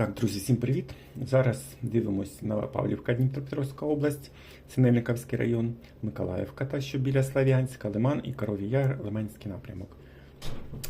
Так, друзі, всім привіт! Зараз дивимось Нова Павлівка, Дніпропетровська область, Синельниковський район, Миколаївка, та що біля Слав'янська, Лиман і Коровій Яр, Лиманський напрямок.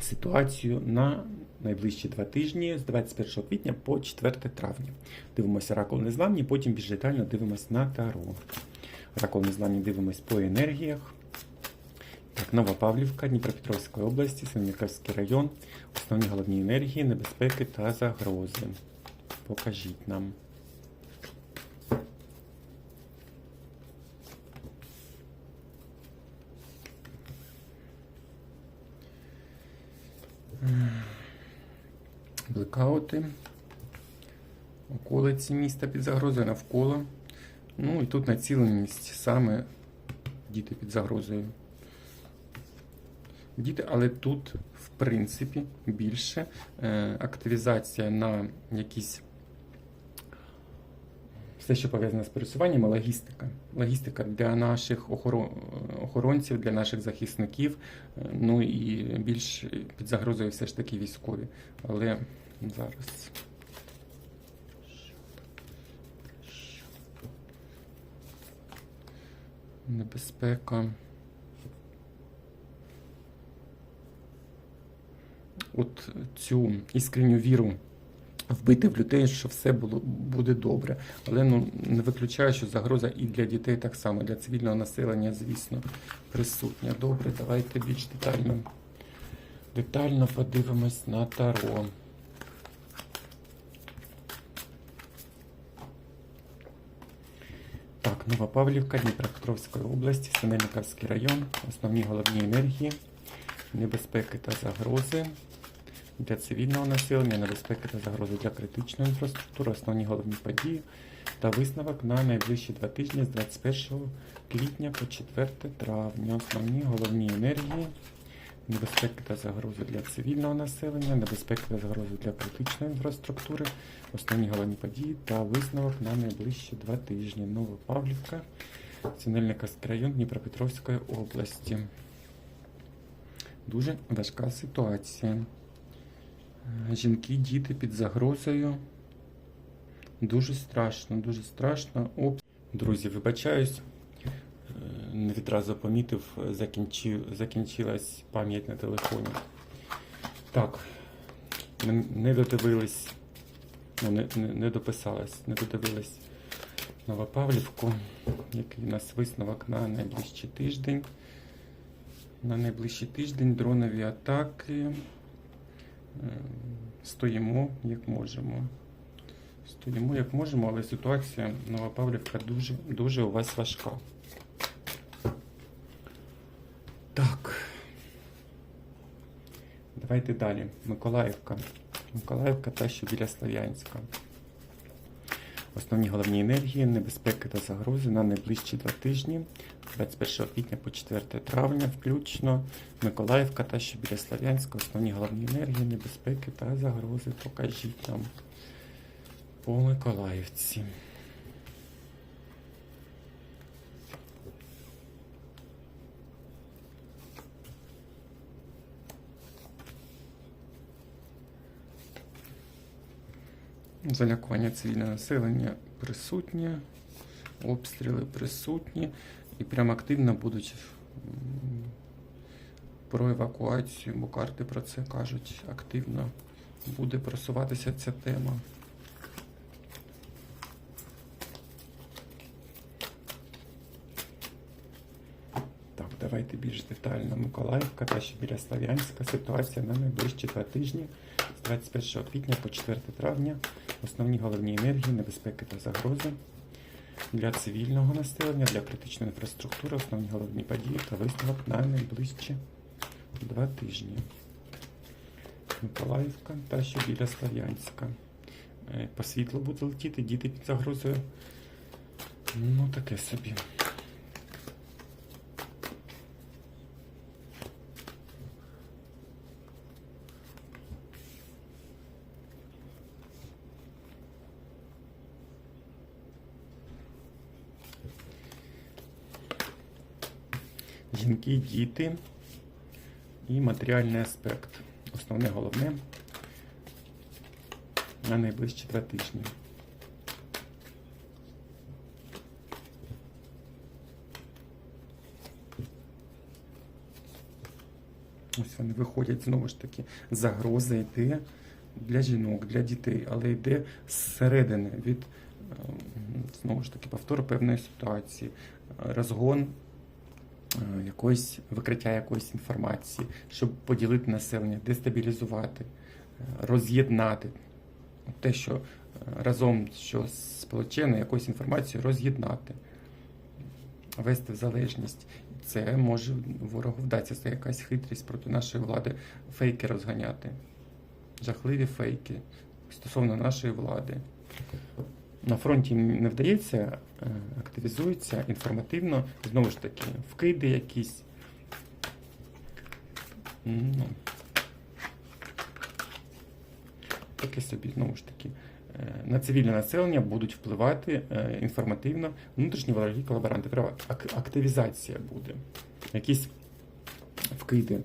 Ситуацію на найближчі два тижні з 21 квітня по 4 травня. Дивимося ракол незламні, потім більш детально дивимось на Таро. Ракол незламні дивимось по енергіях. Так, Нова Павлівка, Дніпропетровської області, Синельниковський район, основні головні енергії, небезпеки та загрози. Покажіть нам. Блекаути, околиці міста під загрозою навколо. Ну і тут націленість саме діти під загрозою. Діти, але тут, в принципі, більше е, активізація на якісь все, що пов'язане з пересуванням, логістика. Логістика для наших охоронців, для наших захисників, е, ну і більш під загрозою все ж таки військові. Але зараз. Небезпека. От цю іскренню віру вбити в людей, що все було, буде добре. Але ну, не виключаю, що загроза і для дітей так само, для цивільного населення, звісно, присутня. Добре, давайте більш детально, детально подивимось на Таро. Так, Нова Павлівка, Дніпропетровської області, Синельниковський район, основні головні енергії, небезпеки та загрози для цивільного населення, небезпеки та загрози для критичної інфраструктури, основні головні події та висновок на найближчі два тижні з 21 квітня по 4 травня. Основні головні енергії, небезпеки та загрози для цивільного населення, небезпеки та загрози для критичної інфраструктури, основні головні події та висновок на найближчі два тижні. Новопавлівка, Синельниковський район Дніпропетровської області. Дуже важка ситуація. Жінки, діти під загрозою. Дуже страшно, дуже страшно. Оп. Друзі, вибачаюсь. Не відразу помітив, закінчив, закінчилась пам'ять на телефоні. Так, не- не додивились, ну, не, не, не дописалась, не додивились Новопавлівку, який у нас висновок на найближчий тиждень. На найближчий тиждень дронові атаки. Е, Стоїмо як можемо. Стоїмо як можемо, але ситуація Новопавлівка дуже, дуже у вас важка. Так. Давайте далі. Миколаївка. Миколаївка та що біля Слов'янська. Основні головні енергії, небезпеки та загрози на найближчі два тижні, 21 квітня по 4 травня, включно Миколаївка та що біля Слов'янська, основні головні енергії, небезпеки та загрози. Покажіть нам по Миколаївці. Залякування цивільного населення присутнє, обстріли присутні і прям активно будуть про евакуацію, бо карти про це кажуть. Активно буде просуватися ця тема. Так, давайте більш детально. Миколаївка та ще біля Слав'янська. Ситуація на найближчі два тижні з 21 квітня по 4 травня. Основні головні енергії, небезпеки та загрози для цивільного населення, для критичної інфраструктури, основні головні події та виставок на найближчі два тижні. Миколаївка та ще біля Слов'янська. Е, По світлу буде летіти, діти під загрозою. Ну, таке собі. Жінки, діти і матеріальний аспект. Основне головне на найближчі два тижні. Ось вони виходять знову ж таки. Загроза йде для жінок, для дітей, але йде зсередини від ем, знову ж таки повтор певної ситуації, розгон якоїсь викриття якоїсь інформації, щоб поділити населення, дестабілізувати, е, роз'єднати те, що е, разом що сполучено, якоюсь інформацією роз'єднати, вести в залежність. Це може ворогу вдатися, це якась хитрість проти нашої влади, фейки розганяти. Жахливі фейки стосовно нашої влади. На фронті не вдається, е, активізується інформативно, знову ж таки, вкиди якісь. Ну, таке собі, знову ж таки, е, на цивільне населення будуть впливати е, інформативно внутрішні вороги колаборанти. Активізація буде. Якісь вкиди.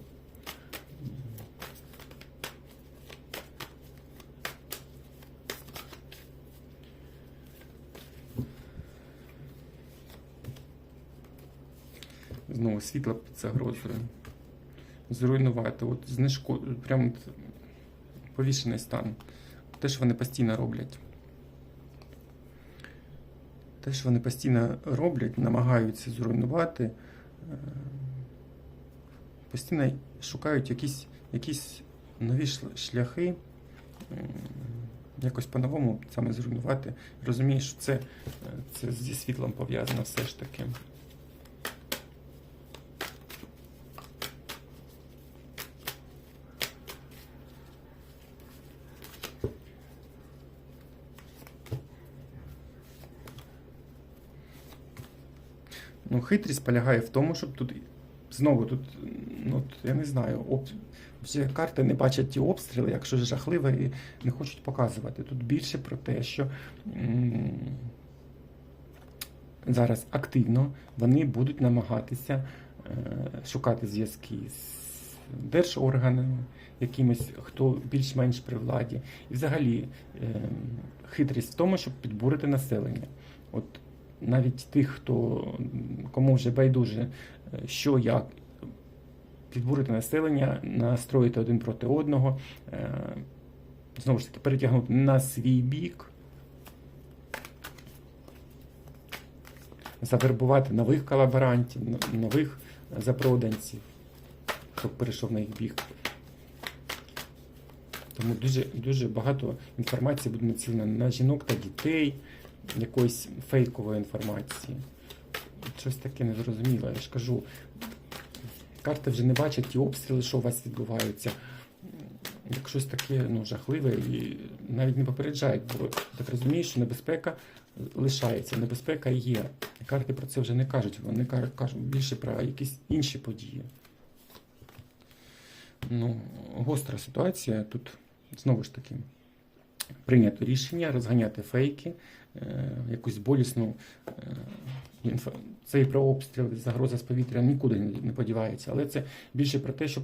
Знову світло під загрозою. Зруйнувати, от знижку, прям повішений стан. Те, що вони постійно роблять. Те, що вони постійно роблять, намагаються зруйнувати, е, постійно шукають якісь, якісь нові шляхи, якось по-новому саме зруйнувати. Розумієш, що це, е, це зі світлом пов'язано все ж таки. Ну, хитрість полягає в тому, щоб тут знову тут, ну я не знаю, об... всі карти не бачать ті обстріли, якщо жахливо, і не хочуть показувати. Тут більше про те, що зараз активно вони будуть намагатися е, шукати зв'язки з держорганами, якимось, хто більш-менш при владі. І взагалі е, хитрість в тому, щоб підбурити населення. От навіть тих, хто кому вже байдуже, е, що як підбурити населення, настроїти один проти одного, е, знову ж таки, перетягнути на свій бік, завербувати нових колаборантів, нових запроданців, хто перейшов на їх бік. Тому дуже, дуже багато інформації буде націлена на жінок та дітей, якоїсь фейкової інформації. Щось таке незрозуміле. Я ж кажу, карти вже не бачать ті обстріли, що у вас відбуваються. Як щось таке ну, жахливе і навіть не попереджають, бо так розумієш, що небезпека лишається, небезпека є. Карти про це вже не кажуть, вони кажуть більше про якісь інші події. Ну, гостра ситуація тут знову ж таки прийнято рішення розганяти фейки, е, якусь болісну е, інфо... Про обстріли, загроза з повітря нікуди не, подівається. Але це більше про те, щоб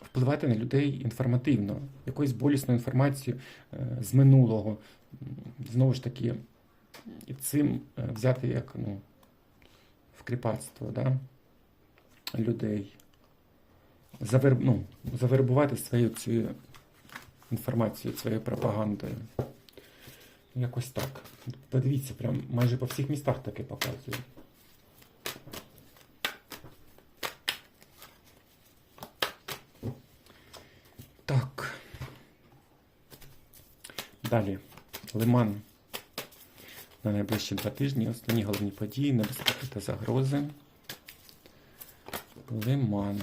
впливати на людей інформативно, якоюсь болісною інформацією е, з минулого. Знову ж таки, цим взяти як ну, в кріпацтво да? людей. Завер... ну, завербувати свою цю інформацію, своєю пропагандою. Якось так. Подивіться, прям майже по всіх містах таке показує. Так. Далі. Лиман. На найближчі два тижні. Основні головні події, небезпеки та загрози. Лиман.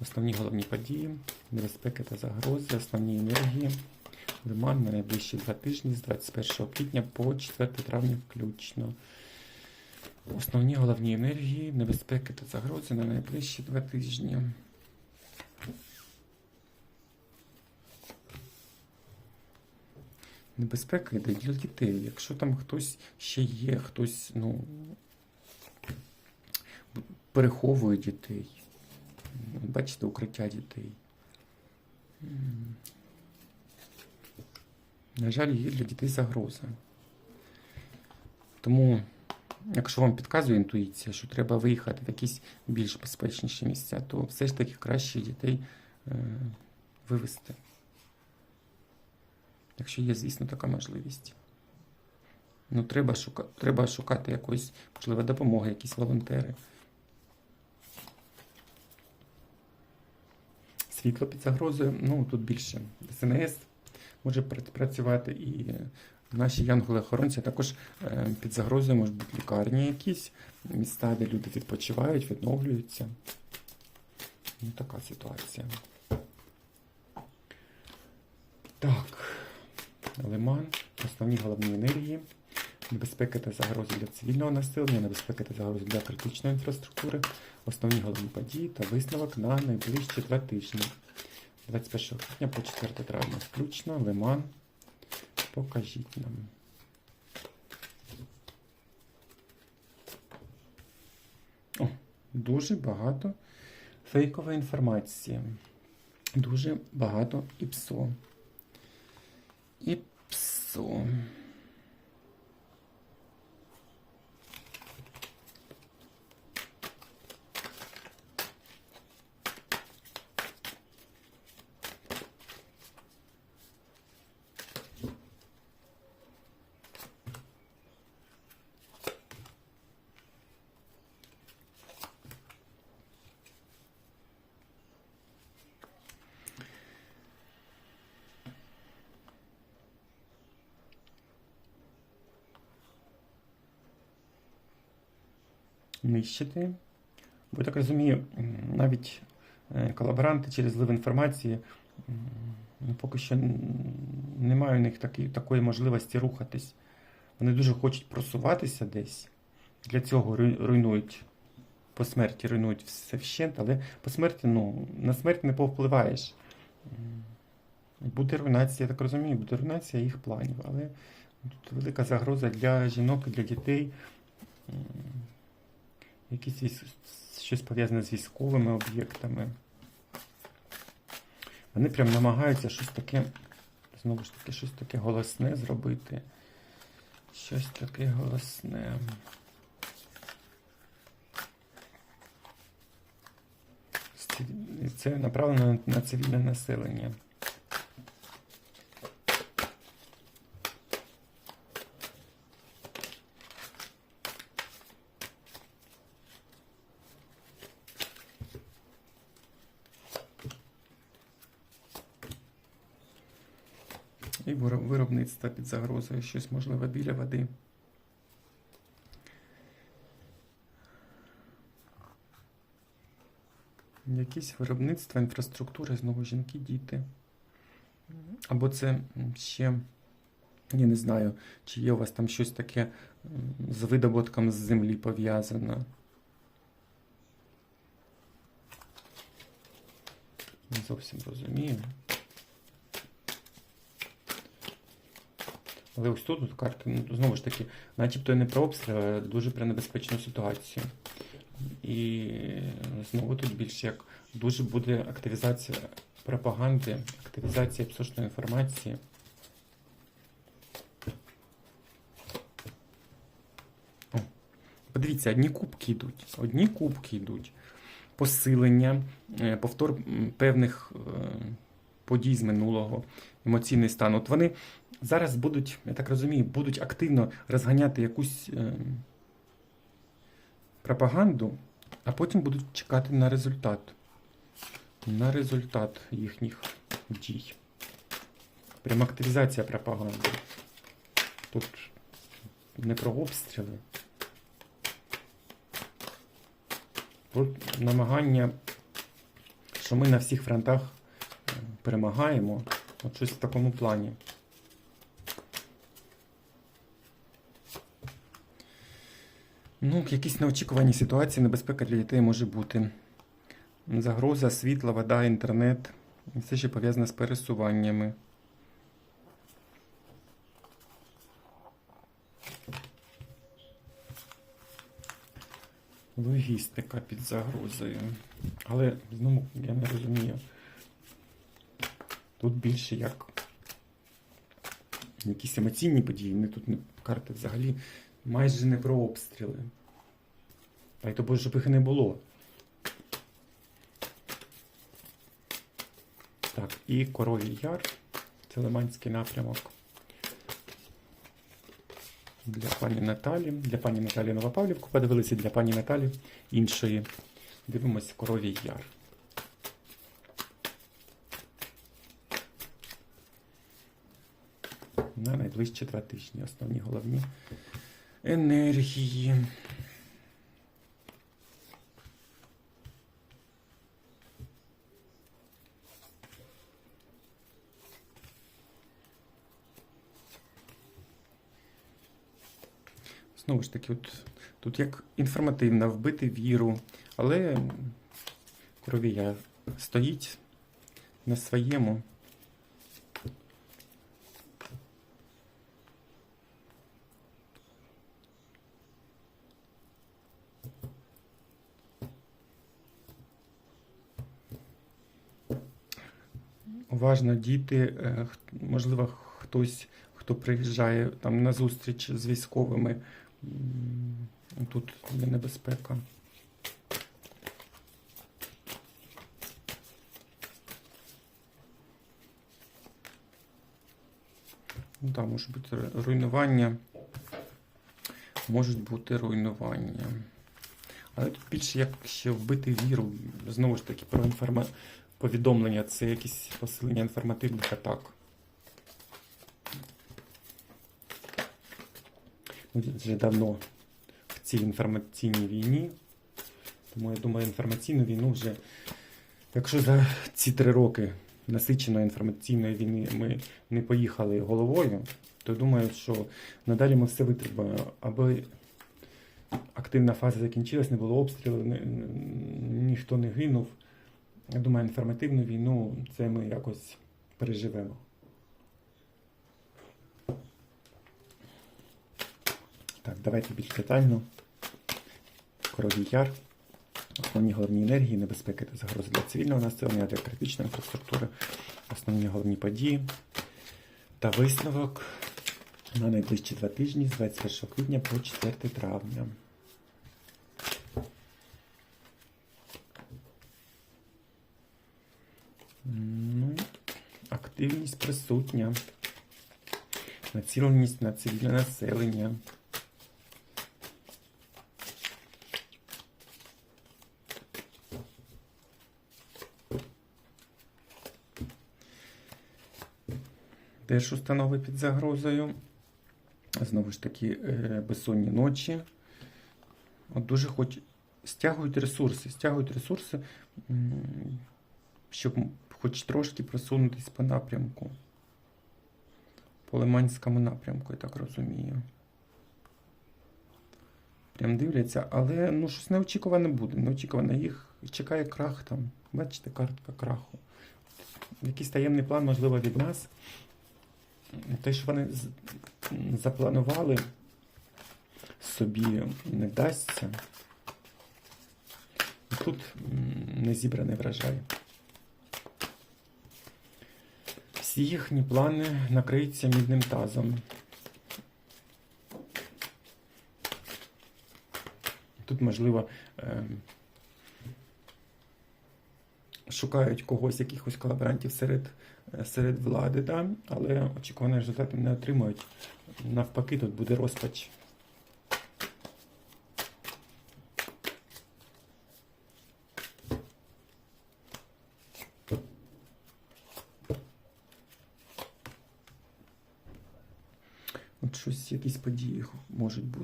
Основні головні події, небезпеки та загрози, основні енергії. Лиман на найближчі два тижні з 21 квітня по 4 травня включно. Основні головні енергії, небезпеки та загрози на найближчі два тижні. Небезпека йде для дітей. Якщо там хтось ще є, хтось ну, переховує дітей. Бачите, укриття дітей. На жаль, є для дітей загроза. Тому, якщо вам підказує інтуїція, що треба виїхати в якісь більш безпечніші місця, то все ж таки краще дітей е, вивезти. Якщо є, звісно, така можливість. Ну, треба, шука... треба шукати якоїсь, можливо, допомоги, якісь волонтери. Світло під загрозою, ну тут більше СНС може працювати, і наші янголи-охоронці також е, під загрозою можуть бути лікарні якісь, міста, де люди відпочивають, відновлюються. Ну, така ситуація. Так, лиман, основні головні енергії, небезпеки та загрози для цивільного населення, небезпеки та загрози для критичної інфраструктури, основні головні події та висновок на найближчі два тижні. 21 квітня по 4 травня включно. Лиман. Покажіть нам. О, дуже багато фейкової інформації. Дуже багато ІПСО. ІПСО. Нищити. Бо я так розумію, навіть е, колаборанти через злив інформації ну, поки що немає у них такі, такої можливості рухатись. Вони дуже хочуть просуватися десь. Для цього руйнують по смерті, руйнують все вщент, але по смерті, ну, на смерть не повпливаєш. Буде руйнація, я так розумію, буде руйнація їх планів, але тут велика загроза для жінок і для дітей. Якісь щось пов'язане з військовими об'єктами. Вони прям намагаються щось таке, знову ж таки, щось таке голосне зробити. Щось таке голосне. Це направлено на цивільне населення. І виро- під загрозою, щось можливо біля води. Якісь виробництва, інфраструктури, знову жінки, діти. Або це ще, я не знаю, чи є у вас там щось таке з видобутком з землі пов'язано. Не зовсім розумію. Але ось тут, карти, ну, знову ж таки, начебто не про обстріл, а дуже про небезпечну ситуацію. І знову тут більше як дуже буде активізація пропаганди, активізація псошної інформації. Подивіться, одні кубки йдуть. Одні кубки йдуть. Посилення, е, повтор певних е, подій з минулого, емоційний стан. От вони зараз будуть, я так розумію, будуть активно розганяти якусь е, пропаганду, а потім будуть чекати на результат. На результат їхніх дій. Прям активізація пропаганди. Тут не про обстріли. Тут намагання, що ми на всіх фронтах е, перемагаємо. От щось в такому плані. Ну, якісь неочікувані ситуації, небезпека для дітей може бути. Загроза, світла, вода, інтернет. Все ще пов'язане з пересуваннями. Логістика під загрозою. Але знову я не розумію. Тут більше як якісь емоційні події. Не тут карти взагалі майже не про обстріли. Дай то Боже, щоб їх не було. Так, і Коровій Яр. Це Лиманський напрямок. Для пані Наталі. Для пані Наталі Новопавлівку подивилися, для пані Наталі іншої. Дивимось Коровій Яр. На найближчі два тижні. Основні головні енергії. Знову ж таки, от, тут як інформативно, вбити віру, але кровія стоїть на своєму. Уважно діти, е, можливо, хтось, хто приїжджає там на зустріч з військовими. Тут є небезпека. Ну, там може бути руйнування. Можуть бути руйнування. Але тут більше як ще вбити віру. Знову ж таки, про інформа... повідомлення. Це якісь посилення інформативних атак. Ми вже давно в цій інформаційній війні. Тому я думаю, інформаційну війну вже, якщо за ці три роки насиченої інформаційної війни ми не поїхали головою, то думаю, що надалі ми все витримаємо, аби активна фаза закінчилась, не було обстрілів, ні- ніхто не гинув. Я думаю, інформативну війну це ми якось переживемо. Так, давайте більш детально. Коровій яр. Основні головні енергії, небезпеки та загрози для цивільного населення, для критичної інфраструктури, основні головні події та висновок на найближчі два тижні з 21 квітня по 4 травня. Ну, активність присутня. Націленість на цивільне населення. Теж установи під загрозою. Знову ж таки, е, безсонні ночі. От дуже хоч стягують ресурси, стягують ресурси, щоб хоч трошки просунутись по напрямку. По Лиманському напрямку, я так розумію. Прям дивляться, але ну, щось неочікуване буде. Неочікувано їх чекає крах там. Бачите, картка краху. Якийсь таємний план, можливо, від нас. Те, що вони запланували, собі не вдасться. Тут не зібраний врожай. Всі їхні плани накриються мідним тазом. Тут, можливо, ем, шукають когось, якихось колаборантів серед, е, серед влади, да? але очікувані результати не отримують. Навпаки, тут буде розпач. От щось, якісь події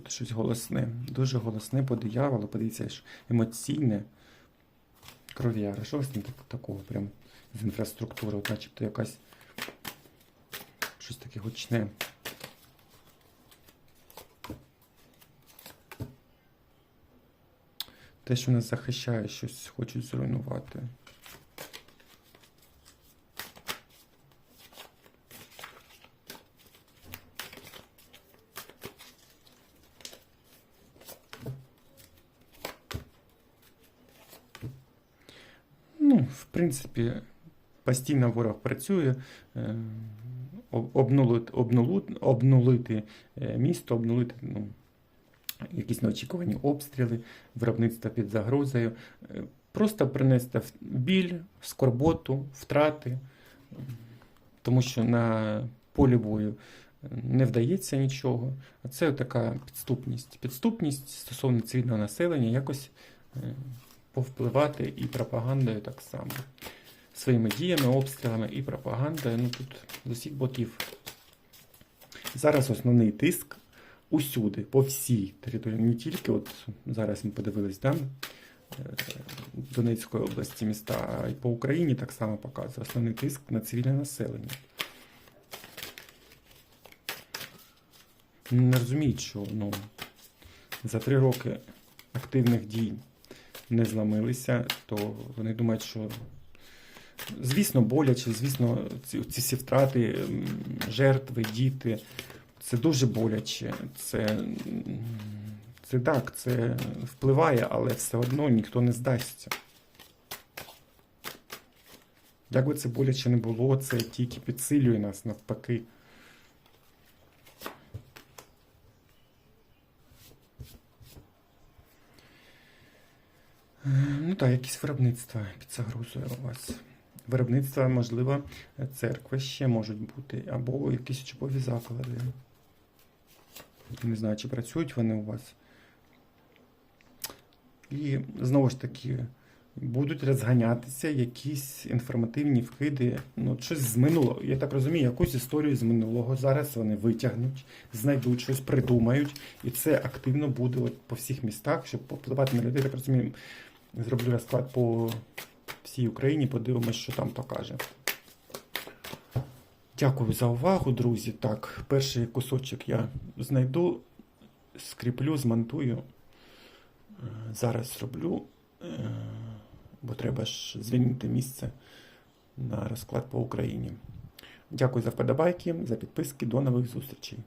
бути, щось голосне. Дуже голосне по дияволу, подивіться, емоційне. Кров'яра. Що у вас там так- такого прям з інфраструктури, от начебто якась щось таке гучне. Те, що нас захищає, щось хочуть зруйнувати. Ну, в принципі, Постійно ворог працює, е, обнулити, обнулити, обнулити е, місто, обнулити ну, якісь неочікувані обстріли, виробництво під загрозою. Е, Просто принести біль, скорботу, втрати, тому що на полі бою не вдається нічого. А це така підступність. Підступність стосовно цивільного населення якось повпливати і пропагандою так само. Своїми діями, обстрілами і пропагандою. Ну тут з усіх боків. Зараз основний тиск усюди, по всій території, не тільки от зараз ми подивились, да, е, Донецької області міста, а й по Україні так само показує основний тиск на цивільне населення. Не розуміють, що ну, за три роки активних дій не зламилися, то вони думають, що звісно боляче, звісно, ці, ці всі втрати, жертви, діти. Це дуже боляче. Це, це так, це впливає, але все одно ніхто не здасться. Як би це боляче не було, це тільки підсилює нас навпаки. Ну так, якісь виробництва під загрозою у вас. Виробництва, можливо, церкви ще можуть бути, або якісь учбові заклади. Не знаю, чи працюють вони у вас. І знову ж таки, будуть розганятися якісь інформативні вкиди, ну, щось з минулого. Я так розумію, якусь історію з минулого зараз вони витягнуть, знайдуть щось, придумають, і це активно буде от по всіх містах, щоб попливати на людей. Так розумію, зроблю розклад по всій Україні, подивимось, що там покаже. Дякую за увагу, друзі. Так, перший кусочок я знайду, скріплю, змонтую. Е, Зараз зроблю, е, бо треба ж звільнити місце на розклад по Україні. Дякую за вподобайки, за підписки. До нових зустрічей.